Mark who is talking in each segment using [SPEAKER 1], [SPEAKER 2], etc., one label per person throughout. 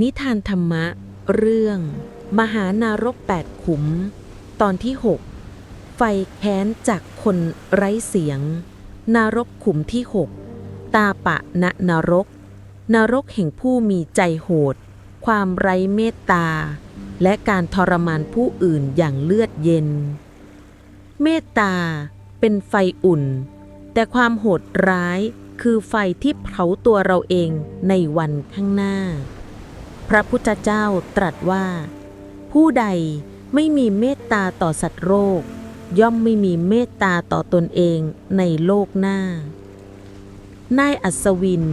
[SPEAKER 1] นิทานธรรมะ เรื่อง มหานารกแปดขุม ตอนที่ 6 ไฟแค้นจากคนไร้เสียง นารกขุมที่ 6 ตาปะณนรก นรกแห่งผู้มีใจโหด ความไร้เมตตา และการทรมานผู้อื่นอย่างเลือดเย็น เมตตาเป็นไฟอุ่น แต่ความโหดร้ายคือไฟที่เผาตัวเราเองในวันข้างหน้า พระพุทธเจ้าตรัสว่า ผู้ใดไม่มีเมตตาต่อสัตว์โรคย่อมไม่มีเมตตาต่อตนเองในโลกหน้า นายอัศวิน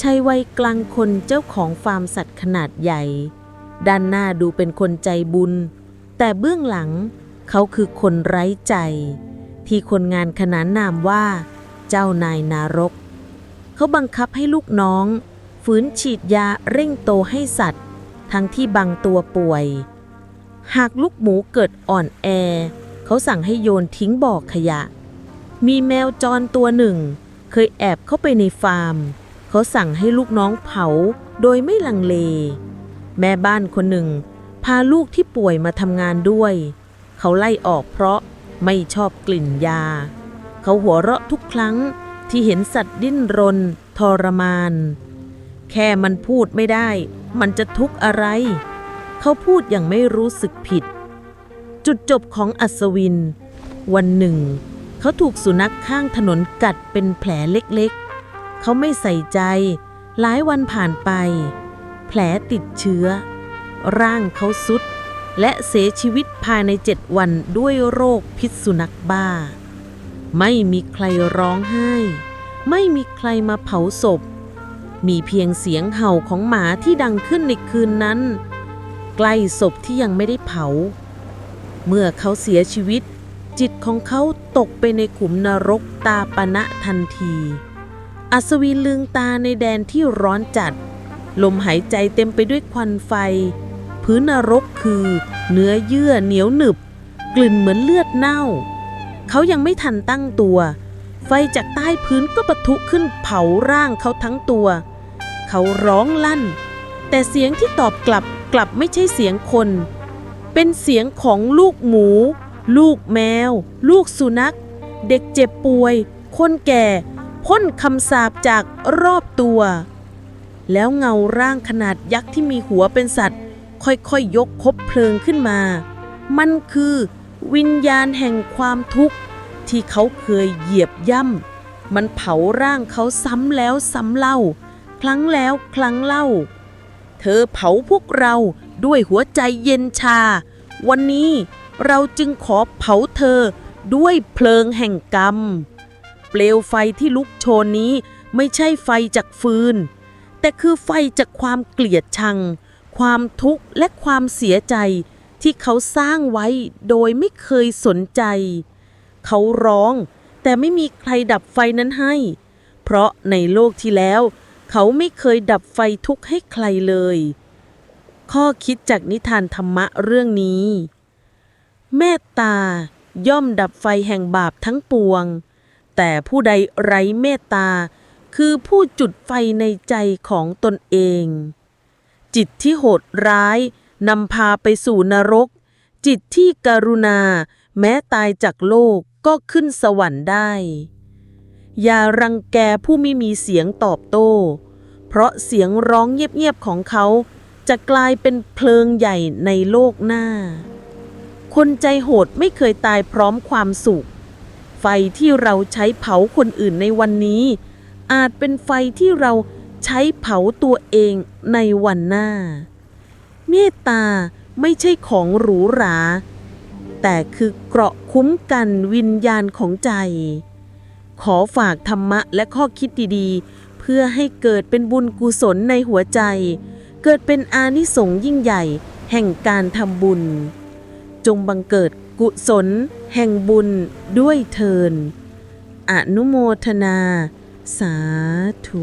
[SPEAKER 1] ชายวัยกลางคนเจ้าของฟาร์มสัตว์ขนาดใหญ่ ด้านหน้าดูเป็นคนใจบุญ แต่เบื้องหลังเขาคือคนไร้ใจ ที่คนงานขนานนามว่า เจ้านายนารก เขาบังคับให้ลูกน้อง ฝืนฉีดยาเร่งโตให้สัตว์ ทั้งที่บางตัวป่วย หากลูกหมูเกิดอ่อนแอ เขาสั่งให้โยนทิ้งบ่อขยะ มีแมวจรตัวหนึ่ง เคยแอบเข้าไปในฟาร์ม เขาสั่งให้ลูกน้องเผาโดยไม่ลังเล แม่บ้านคนหนึ่ง พาลูกที่ป่วยมาทำงานด้วย เขาไล่ออกเพราะไม่ชอบกลิ่นยา เขาหัวเราะทุกครั้งที่เห็นสัตว์ดิ้นรน ทรมาน แค่มันพูดไม่ได้ มันจะทุกข์อะไร เขาพูดอย่างไม่รู้สึกผิด จุดจบของอัศวิน วันหนึ่ง เขาถูกสุนัขข้างถนนกัดเป็นแผลเล็กๆ เขาไม่ใส่ใจ หลายวันผ่านไป แผลติดเชื้อ ร่างเขาสุด และเสียชีวิตภายในเจ็ดวันด้วยโรคพิษสุนัขบ้า ไม่มีใครร้องไห้ ไม่มีใครมาเผาศพ มีเพียงเสียงเห่าของหมาที่ดังขึ้นในคืนนั้น ใกล้ศพที่ยังไม่ได้เผา เมื่อเขาเสียชีวิต จิตของเขาตกไปในขุมนรกตาปณะทันที อัศวินลืงตาในแดนที่ร้อนจัด ลมหายใจเต็มไปด้วยควันไฟ พื้นนรกคือ เนื้อเยื่อเหนียวหนึบ กลิ่นเหมือนเลือดเน่า เขายังไม่ทันตั้งตัว ไฟจากใต้พื้นก็ปะทุขึ้นเผาร่างเขาทั้งตัว เขาร้องลั่น แต่เสียงที่ตอบกลับกลับไม่ใช่เสียงคน เป็นเสียงของลูกหมู ลูกแมว ลูกสุนัข เด็กเจ็บป่วย คนแก่พ่นคำสาปจากรอบตัว แล้วเงาร่างขนาดยักษ์ที่มีหัวเป็นสัตว์ ค่อยๆยกคบเพลิงขึ้นมา มันคือวิญญาณแห่งความทุกข์ ที่เขาเคยเหยียบย่ำมันเผาร่างเขาซ้ำแล้วซ้ำเล่า ครั้งแล้วครั้งเล่า เธอเผาพวกเราด้วยหัวใจเย็นชา วันนี้เราจึงขอเผาเธอด้วยเพลิงแห่งกรรม เปลวไฟที่ลุกโชนนี้ไม่ใช่ไฟจากฟืน แต่คือไฟจากความเกลียดชัง ความทุกข์และความเสียใจที่เขาสร้างไว้โดยไม่เคยสนใจ เขาร้อง แต่ไม่มีใครดับไฟนั้นให้ เพราะในโลกที่แล้ว เขาไม่เคยดับไฟทุกข์ให้ใครเลย ข้อคิดจากนิทานธรรมะเรื่องนี้ เมตตาย่อมดับไฟแห่งบาปทั้งปวง แต่ผู้ใดไร้เมตตา คือผู้จุดไฟในใจของตนเอง จิตที่โหดร้ายนำพาไปสู่นรก จิตที่กรุณาแม้ตายจากโลก ก็ขึ้นสวรรค์ได้ อย่ารังแกผู้ไม่มีเสียงตอบโต้ เพราะเสียงร้องเงียบๆของเขาจะกลายเป็นเพลิงใหญ่ในโลกหน้า คนใจโหดไม่เคยตายพร้อมความสุข ไฟที่เราใช้เผาคนอื่นในวันนี้ อาจเป็นไฟที่เราใช้เผาตัวเองในวันหน้า เมตตาไม่ใช่ของหรูหรา แต่คือเกราะคุ้มกันวิญญาณของใจ ขอฝากธรรมะและข้อคิดดีๆ เพื่อให้เกิดเป็นบุญกุศลในหัวใจ เกิดเป็นอานิสงส์ยิ่งใหญ่แห่งการทำบุญ จงบังเกิดกุศลแห่งบุญด้วยเทิน อนุโมทนา สาธุ